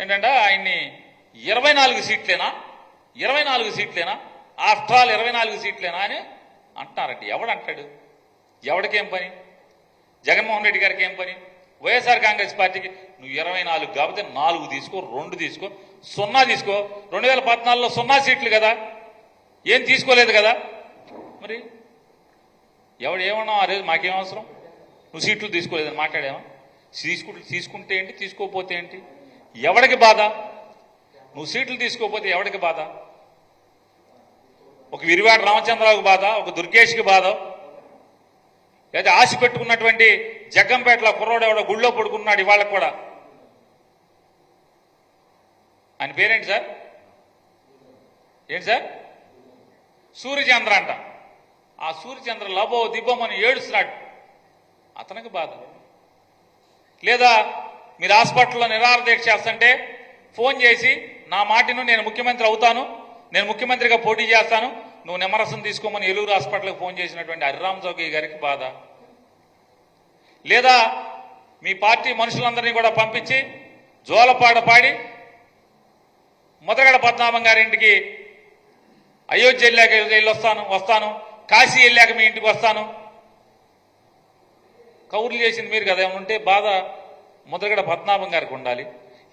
ఏంటంటే ఆయన్ని ఇరవై నాలుగు సీట్లేనా? ఇరవై నాలుగు సీట్లేనా? ఆఫ్టర్ ఆల్ ఇరవై నాలుగు సీట్లేనా అని అంటున్నారండి. ఎవడంటాడు? ఎవడికేం పని? జగన్మోహన్ రెడ్డి గారికి ఏం పని? వైఎస్ఆర్ కాంగ్రెస్ పార్టీకి నువ్వు ఇరవై నాలుగు కాబట్టి నాలుగు తీసుకో రెండు తీసుకో సున్నా తీసుకో. రెండు వేల పద్నాలుగులో సున్నా సీట్లు కదా? ఏం తీసుకోలేదు కదా? మరి ఎవడు ఏమన్నా ఆ రోజు మాకేం అవసరం? నువ్వు సీట్లు తీసుకోలేదని మాట్లాడేమా తీసుకు తీసుకుంటే ఏంటి? తీసుకోకపోతే ఏంటి? ఎవడికి బాధ? నువ్వు సీట్లు తీసుకోకపోతే ఎవడికి బాధ? ఒక విరివాడ రామచంద్రరావుకి బాధ ఒక దుర్గేష్కి బాధ. లేదా ఆశ పెట్టుకున్నటువంటి జగ్గంపేటలో కుర్రోడు ఎవడో గుళ్ళో పడుకున్నాడు ఇవాళ కూడా. ఆయన పేరేంటి సార్? ఏంటి సార్? సూర్యచంద్ర అంట. ఆ సూర్యచంద్ర లబో దిబ్బమని ఏడుస్తున్నాడు. అతనికి బాధ. లేదా మీరు హాస్పిటల్లో నిరాహార దీక్ష చేస్తుంటే ఫోన్ చేసి నా మాటను నేను ముఖ్యమంత్రి అవుతాను నేను ముఖ్యమంత్రిగా పోటీ చేస్తాను నువ్వు నిమ్మరసం తీసుకోమని ఏలూరు హాస్పిటల్కి ఫోన్ చేసినటువంటి హరిరామ్ జోగి గారికి బాధ. లేదా మీ పార్టీ మనుషులందరినీ కూడా పంపించి జోలపాట పాడి ముదగడ పద్మనాభం గారి ఇంటికి అయోధ్య వెళ్ళాక వెళ్ళి వస్తాను వస్తాను కాశీ వెళ్ళాక మీ ఇంటికి వస్తాను. కౌర్లు చేసింది మీరు కదా ఏమన్నా ఉంటే బాధ ముద్రగడ పద్మనాభం గారికి ఉండాలి.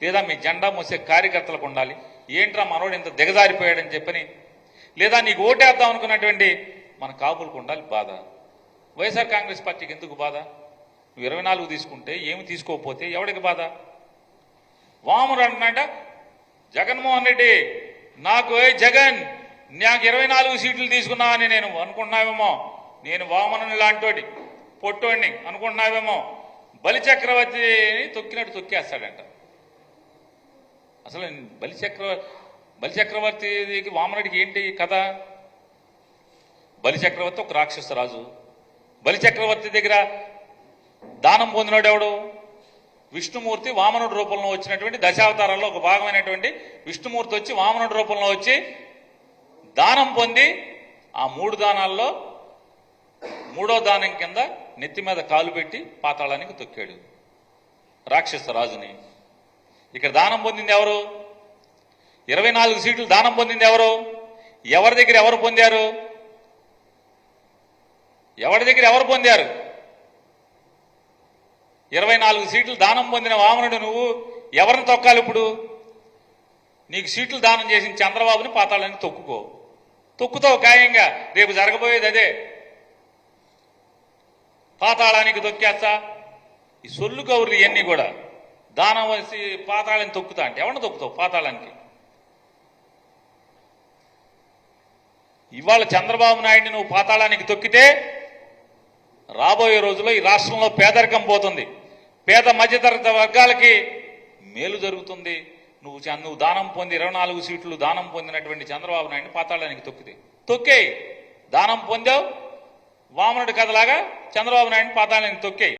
లేదా మీ జెండా మోసే కార్యకర్తలకు ఉండాలి. ఏంట్రా మనోడు ఇంత దిగజారిపోయాడని చెప్పని. లేదా నీకు ఓటేద్దాం అనుకున్నటువంటి మన కాపులకు ఉండాలి బాధ. వైఎస్ఆర్ కాంగ్రెస్ పార్టీకి ఎందుకు బాధ? నువ్వు ఇరవై నాలుగు తీసుకుంటే ఏమి తీసుకోకపోతే ఎవడికి బాధ? వామరు అంటున్నాడ జగన్మోహన్ రెడ్డి నాకు ఏ జగన్ నాకు ఇరవై నాలుగు సీట్లు తీసుకున్నా అని నేను అనుకుంటున్నావేమో. నేను వామనని లాంటి పొట్టోడిని అనుకుంటున్నావేమో. బలిచక్రవర్తిని తొక్కినట్టు తొక్కేస్తాడంట. అసలు బలిచక్ర బలిచక్రవర్తికి వామనుడికి ఏంటి కథ? బలిచక్రవర్తి ఒక రాక్షస రాజు. బలిచక్రవర్తి దగ్గర దానం పొందినాడు ఎవడు? విష్ణుమూర్తి వామనుడి రూపంలో వచ్చినటువంటి దశావతారాల్లో ఒక భాగమైనటువంటి విష్ణుమూర్తి వచ్చి వామనుడి రూపంలో వచ్చి దానం పొంది ఆ మూడు దానాల్లో మూడో దానం కింద నెత్తి మీద కాలు పెట్టి పాతాళానికి తొక్కాడు. రాక్షస రాజుని. ఇక్కడ దానం పొందింది ఎవరు? ఇరవై నాలుగు సీట్లు దానం పొందింది ఎవరు? ఎవరి దగ్గర ఎవరు పొందారు? ఎవరి దగ్గర ఎవరు పొందారు? ఇరవై నాలుగు సీట్లు దానం పొందిన వామనుడు నువ్వు. ఎవరిని తొక్కాలి ఇప్పుడు? నీకు సీట్లు దానం చేసిన చంద్రబాబుని పాతాళానికి తొక్కుకో. తొక్కుతావు ఖాయంగా. రేపు జరగబోయేది అదే. పాతాళానికి తొక్కేస్తా? ఈ సొల్లు కౌర్లు ఇవన్నీ కూడా దానం వేసి పాతాళాన్ని తొక్కుతా అంటే ఎవరిని తొక్కుతావు పాతాళానికి? ఇవాళ చంద్రబాబు నాయుడిని నువ్వు పాతాళానికి తొక్కితే రాబోయే రోజుల్లో ఈ రాష్ట్రంలో పేదరికం పోతుంది. పేద మధ్యతరగతి వర్గాలకి మేలు జరుగుతుంది. నువ్వు నువ్వు దానం పొంది ఇరవై నాలుగు సీట్లు దానం పొందినటువంటి చంద్రబాబు నాయుడిని పాతాళానికి తొక్కితే. తొక్కే దానం పొందావు వామనుడి కథలాగా చంద్రబాబు నాయుడు పాతాలని తొక్కాయి.